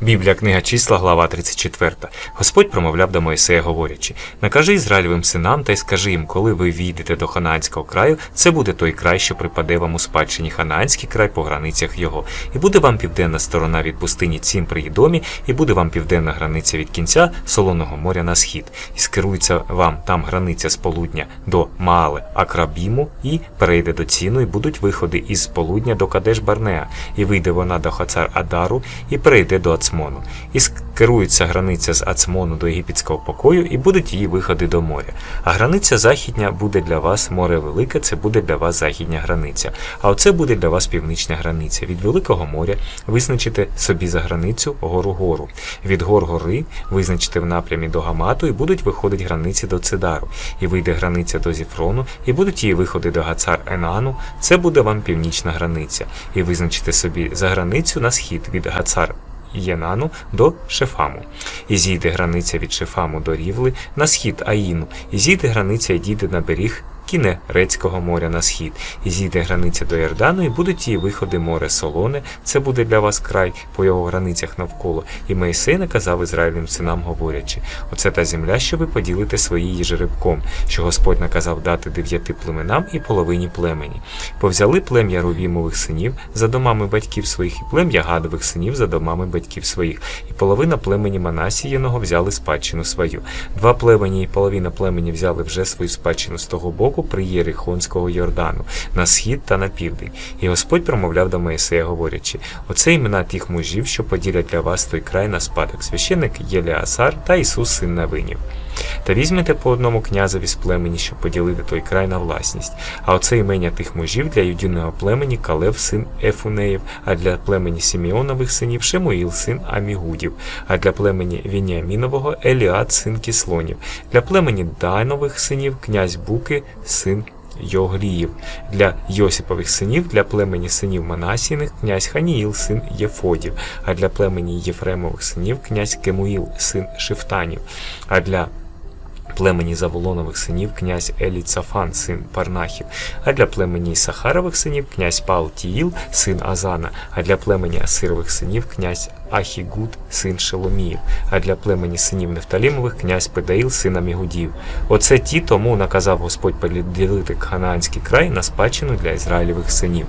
Біблія, книга числа, глава 34. Господь промовляв до Моїсея, говорячи: Накажи Ізраїлевим синам та й скажи їм, коли ви війдете до Ханаанського краю, це буде той край, що припаде вам у спадщині Ханаанський край по границях його. І буде вам південна сторона від пустині Цім при Єдомі, і буде вам південна границя від кінця Солоного моря на схід. І скерується вам там границя з полудня до Маале Акрабіму, і перейде до Ціну, і будуть виходи із полудня до Кадеш Барнеа, і вийде вона до Хацар Адару, і перейде до Ацмону. І скерується границя з Ацмону до єгипетського покою, і будуть її виходи до моря. А границя західня буде для вас море велике, це буде для вас західня границя. А оце буде для вас північна границя. Від Великого моря визначите собі за границю гору гору. Від гор гори визначите в напрямі до Гамату, і будуть виходити границі до Цидару. І вийде границя до Зіфрону, і будуть її виходи до Гацар Енану. Це буде вам північна границя. І визначите собі за границю на схід від Гацар Єнану до Шефаму. І зійде границя від Шефаму до Рівли на схід Аїну, і зійде границя і дійде на беріг Кінерецького моря на схід, і зійде границя до Йордану, і будуть її виходи море Солоне, це буде для вас край по його границях навколо. І Моїсей наказав Ізраїльним синам, говорячи: Оце та земля, що ви поділите своїї жеребком, що Господь наказав дати дев'яти племенам і половині племені. Повзяли плем'я Рувімових синів за домами батьків своїх, і плем'я Гадових синів за домами батьків своїх, і половина племені Манасієного взяли спадщину свою. Два племені і половина племені взяли вже свою спадщину з того боку при Єрихонського Йордану, на схід та на південь. І Господь промовляв до Моїсея, говорячи: Оце імена тих мужів, що поділять для вас той край на спадок, священник Єліасар та Ісус, син Навинів. Та візьмете по одному князеві з племені, щоб поділити той край на власність. А оце імення тих мужів для юдиного племені Калев, син Ефунеєв, а для племені Сімеонових синів Шемуїл, син Амігудів, а для племені Вініамінового Еліад, син Кіслонів, для племені Дайнових синів князь Буки, син Йогліїв, для Йосипових синів, для племені синів Манасіних, князь Ханіїл, син Єфодів, а для племені Єфремових синів князь Кемуїл, син Шифтанів, а для племені Заволонових синів князь Еліцафан, син Парнахів, а для племені Ісахарових синів князь Паутіїл, син Азана, а для племені Асирових синів князь Ахігуд, син Шеломіїв, а для племені синів Нефталімових князь Педаїл, син Амігудів. Оце ті тому наказав Господь поділити Ханаанський край на спадщину для Ізраїлевих синів.